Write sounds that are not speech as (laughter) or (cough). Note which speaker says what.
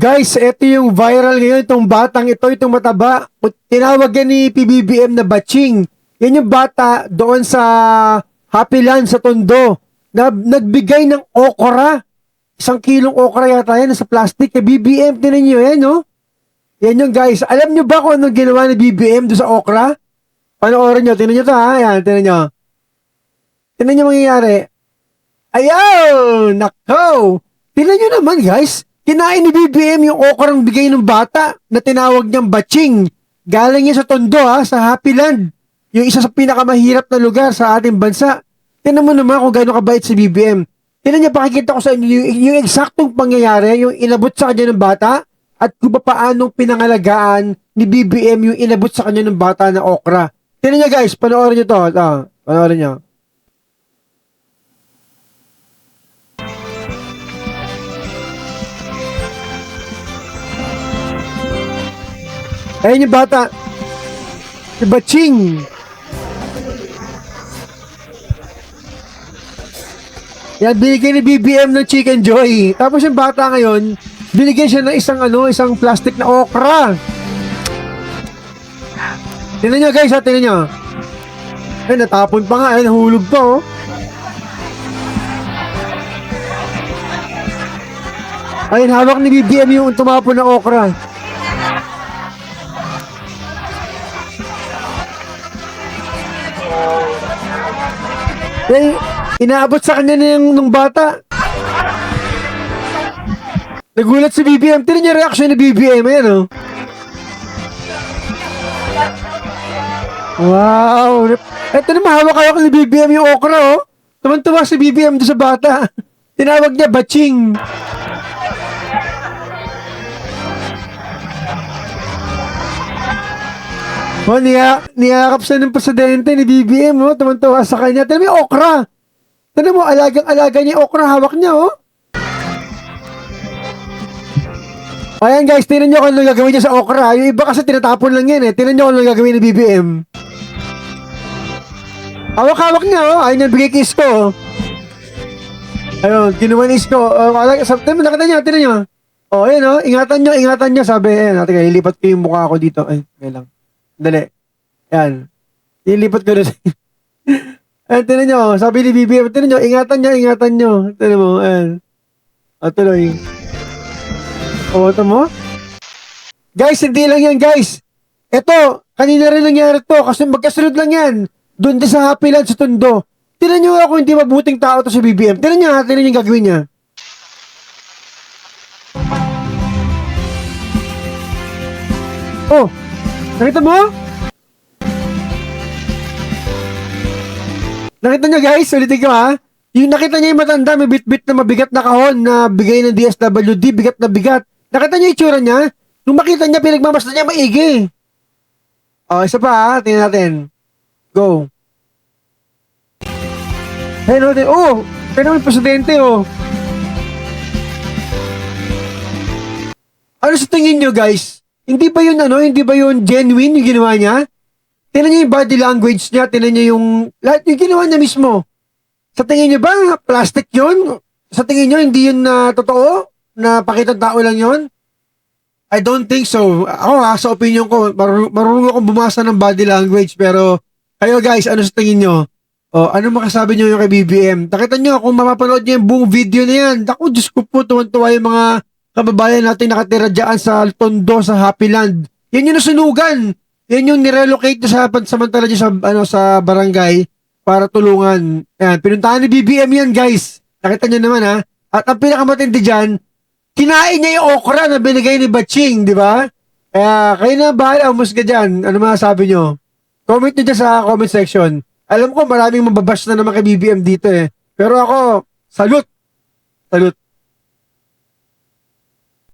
Speaker 1: Guys, ito yung viral ngayon, itong batang ito, itong mataba. Tinawag yan ni PBBM na batching. Yan yung bata doon sa Happy Land sa Tondo na nagbigay ng okra. Isang kilong okra yata yan sa plastic. Kay BBM, tinan nyo yan, no? Yan yung guys. Alam nyo ba kung anong ginawa ni BBM doon sa okra? Panoorin nyo, tinan nyo to ha. Yan, tinan nyo. Tinan nyo mangyayari. Ayaw! Nako! Tinan nyo naman guys. Kinain ni BBM yung okrang bigay ng bata na tinawag niyang batching. Galing niya sa Tondo ha, sa Happy Land. Yung isa sa pinakamahirap na lugar sa ating bansa. Tinan mo naman kung gaano kabait si BBM. Tinan niya, pakikita ko sa inyo yung, yung eksaktong pangyayari, yung inabot sa kanya ng bata, at kung paano pinangalagaan ni BBM yung inabot sa kanya ng bata na okra. Tinan niya guys, panoorin niyo to. Ito, panoorin niyo. Ayun yung bata. Si Baching. Yan, binigay ni BBM ng Chicken Joy. Tapos yung bata ngayon, binigyan siya ng isang ano, isang plastic na okra. Tingnan nyo guys ha, tingnan nyo. Ay, natapon pa nga, ay, nahulog pa oh. Ayun, hawak ni BBM yung tumapon na okra. Eh, inaabot sa kanya na yung nung bata. Nagulat si BBM. Tinan niya reaction ni BBM. Ayan, oh. Wow. Ito na mahawak-hawak ni BBM yung okra, oh. Tuman-tuwa si BBM doon sa bata. (laughs) Tinawag niya batching. Oh, niya, niyakap siya ng presidente ni BBM, oh. Tumantawa sa kanya. Tignan mo yung okra. Tignan mo, alagang-alaga niya okra. Hawak niya, oh. Ayan guys, tingnan nyo kung ano gagawin niya sa okra. Yung iba kasi tinatapon lang yan eh. Tingnan nyo kung ano gagawin ni BBM. Hawak-hawak niya, oh. Ayun yung bigay kiss ko, oh. Ayun, kinuha ni Isko. Oh, alag, sa, tingnan mo, nakita niya, tingnan nyo. Oh, ayun, oh. Ingatan nyo, ingatan nyo. Sabi, ayun, natin lilipat ko yung mukha ko dito. Ay, okay lang. Dali. Yan. Lilipat ko na sa... (laughs) Ayan, tinan nyo. Sabi ni BBM, tinan nyo, ingatan nyo, ingatan nyo. Tinan mo, ayan. O, tuloy. O, ito mo? Guys, hindi lang yan, guys. Ito, kanina rin nangyari to kasi magkasunod lang yan. Doon din sa Happy Land sa Tondo. Tinan nyo ako hindi mabuting tao to si BBM. Tinan nyo tinan nyo yung gagawin niya. Oh, nakita mo? Nakita niya guys, ulitin ko ha. Yung nakita niya yung matanda, may bit-bit na mabigat na kahon na bigay ng DSWD, bigat na bigat. Nakita niya yung itsura niya? Nung makita niya, pinagmamasdan niya maigi. Oh, isa pa ha, tingnan natin. Go. Hey, natin. Oh, naman yung presidente, oh. Ano sa tingin nyo, guys? Hindi ba yun, ano, hindi ba yun genuine yung ginawa niya? Tingnan niyo yung body language niya, tingnan niyo yung, lahat yung ginawa niya mismo. Sa tingin niyo ba, plastic yun? Sa tingin niyo, hindi yun na totoo? Na pakitang tao lang yun? I don't think so. Ako ha, sa opinion ko, maru- marunong akong bumasa ng body language, pero kayo guys, ano sa tingin nyo? O, ano makasabi nyo yung kay BBM? Nakita nyo, kung mapapanood nyo yung buong video na yan, ako, Diyos ko po, tuwan-tuwa yung mga kababayan natin nakatira dyan sa Tondo, sa Happy Land. Yan yung nasunugan. Yan yung nirelocate sa pansamantala niya sa, ano, sa barangay para tulungan. Yan, pinuntahan ni BBM yan, guys. Nakita niyo naman, ha? At ang pinakamatindi dyan, kinain niya yung okra na binigay ni Batching, di ba? Kaya, kayo na bahala, umusga dyan. Ano masasabi nyo? Comment nyo dyan sa comment section. Alam ko, maraming mababash na naman kay BBM dito, eh. Pero ako, salute. Salute.